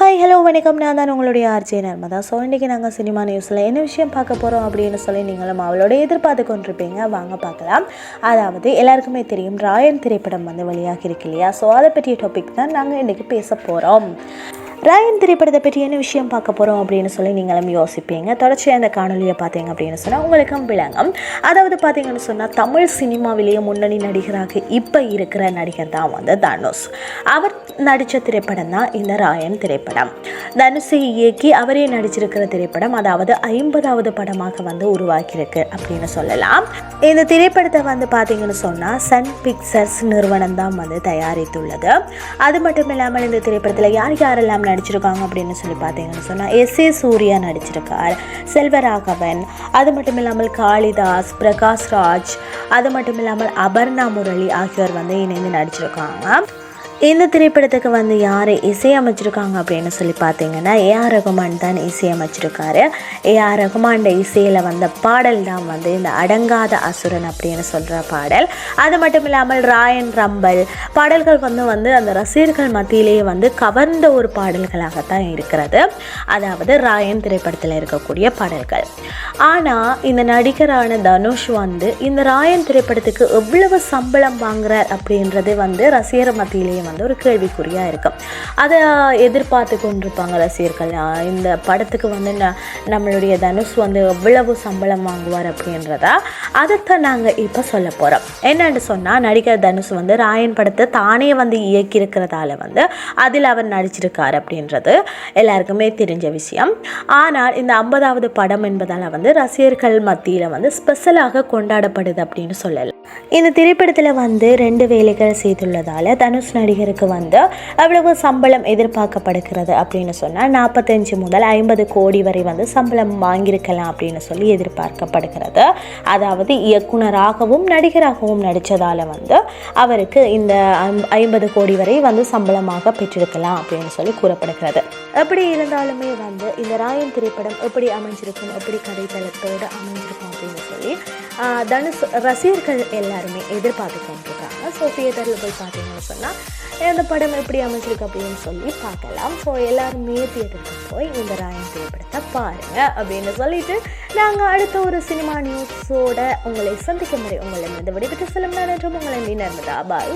Hi hello வணக்கம். நான் தான் உங்களுடைய ஆர்ஜே நர்மதா. ஸோ இன்றைக்கி நாங்கள் சினிமா நியூஸில் என்ன விஷயம் பார்க்க போகிறோம் அப்படின்னு சொல்லி நீங்களும் அவளோட எதிர்பார்த்து கொண்டிருப்பீங்க. வாங்க பார்க்கலாம். அதாவது எல்லாருக்குமே தெரியும் ராயன் திரைப்படம் வந்து வெளியாகி இருக்கு இல்லையா? ஸோ அதை பற்றிய டாபிக் தான் நாங்கள் இன்றைக்கி பேச போகிறோம் ராயன் திரைப்படத்தை பற்றி என்ன விஷயம் பார்க்க போகிறோம் அப்படின்னு சொல்லி நீங்களும் யோசிப்பீங்க. தொடர்ச்சியாக அந்த காணொலியை பார்த்தீங்க அப்படின்னு சொன்னால் உங்களுக்கும் விளங்கும். அதாவது பார்த்தீங்கன்னு சொன்னால் தமிழ் சினிமாவிலேயே முன்னணி நடிகராக இப்போ இருக்கிற நடிகர் தான் வந்து தனுஷ். அவர் நடித்த திரைப்படம் தான் இந்த ராயன் திரைப்படம். தனுஷை இயக்கி அவரே நடிச்சிருக்கிற திரைப்படம் அதாவது ஐம்பதாவது படமாக வந்து உருவாக்கியிருக்கு அப்படின்னு சொல்லலாம். இந்த திரைப்படத்தை வந்து பார்த்தீங்கன்னு சொன்னால் சன் பிக்சர்ஸ் நிறுவனம் தான் வந்து தயாரித்துள்ளது. அது மட்டும் இல்லாமல் இந்த திரைப்படத்தில் யார் யாரெல்லாம் நடிச்சிருக்காங்க அப்படின்னு சொல்லி பார்த்தீங்கன்னு சொன்னால் எஸ் ஏ சூர்யா நடிச்சிருக்கார் செல்வராகவன் அது மட்டும் இல்லாமல் காளிதாஸ் பிரகாஷ் ராஜ் அது மட்டும் இல்லாமல் அபர்ணா முரளி ஆகியோர் வந்து இணைந்து நடிச்சிருக்காங்க. இந்த திரைப்படத்துக்கு வந்து யார் இசையமைச்சிருக்காங்க அப்படின்னு சொல்லி பார்த்தீங்கன்னா ஏஆர் ரகுமான் தான் இசையமைச்சிருக்காரு. ஏஆர் ரகுமான் இசையில் வந்த பாடல் தான் வந்து இந்த அடங்காத அசுரன் அப்படின்னு சொல்கிற பாடல். அது மட்டும் இல்லாமல் ராயன் ரம்பல் பாடல்கள் வந்து வந்து அந்த ரசிகர்கள் மத்தியிலேயே வந்து கவர்ந்த ஒரு பாடல்களாகத்தான் இருக்கிறது. அதாவது ராயன் திரைப்படத்தில் இருக்கக்கூடிய பாடல்கள். ஆனால் இந்த நடிகரான தனுஷ் வந்து இந்த ராயன் திரைப்படத்துக்கு எவ்வளவு சம்பளம் வாங்குறார் அப்படின்றது வந்து ரசிகர் மத்தியிலேயே வந்து ஒரு கேள்விக்குறியாக இருக்கும். அதை எதிர்பார்த்து கொண்டிருப்பாங்க ரசிகர்கள். இந்த படத்துக்கு வந்து ந- நம்மளுடைய தனுஷ் வந்து எவ்வளவு சம்பளம் வாங்குவார் அப்படின்றதா அதைத்தான் நாங்கள் இப்போ சொல்ல போகிறோம் என்னன்னு சொன்னால் நடிகர் தனுஷ் வந்து ராயன் படத்தை தானே வந்து இயக்கியிருக்கிறதால வந்து அதில் அவர் நடிச்சிருக்கார் அப்படின்றது எல்லாருக்குமே தெரிஞ்ச விஷயம். ஆனால் இந்த ஐம்பதாவது படம் என்பதால் வந்து ரசிகர்கள் மத்தியில் வந்து ஸ்பெஷலாக கொண்டாடப்படுது அப்படின்னு சொல்லலாம். இந்த திரைப்படத்தில் வந்து ரெண்டு வேலைகள் செய்துள்ளதால் தனுஷ் நடிகர் நடிகருக்கு வந்து அவ்வளவு சம்பளம் எதிர்பார்க்கப்படுகிறது அப்படின்னு சொன்னால் நாற்பத்தஞ்சு முதல் ஐம்பது கோடி வரை வந்து சம்பளம் வாங்கியிருக்கலாம் அப்படின்னு சொல்லி எதிர்பார்க்கப்படுகிறது. அதாவது இயக்குனராகவும் நடிகராகவும் நடித்ததால் வந்து அவருக்கு இந்த ஐம்பது கோடி வரை வந்து சம்பளமாக பெற்றிருக்கலாம் அப்படின்னு சொல்லி கூறப்படுகிறது. எப்படி இருந்தாலுமே வந்து இந்த ராயன் திரைப்படம் எப்படி அமைஞ்சிருக்கும் எப்படி கதை தளத்தோடு அமைஞ்சிருக்கும் அப்படின்னு சொல்லி தனுஷ் ரசிகர்கள் எல்லாருமே எதிர்பார்த்து கொண்டிருக்காங்க. ஸோ தியேட்டரில் போய் பார்த்தீங்கன்னு சொன்னால் இந்த படம் எப்படி அமைச்சிருக்கு அப்படின்னு சொல்லி பார்க்கலாம். ஸோ எல்லாருமே தேட்டருக்கு போய் இந்த ராயன் திரைப்படத்தை பாருங்க அப்படின்னு சொல்லிட்டு நாங்கள் அடுத்த ஒரு சினிமா நியூஸோட உங்களை சந்திக்கும் முறை உங்களை வந்து விடைபெற்று செல்லும். நான் என்றும் உங்களை நீ நர்மதா பாய்.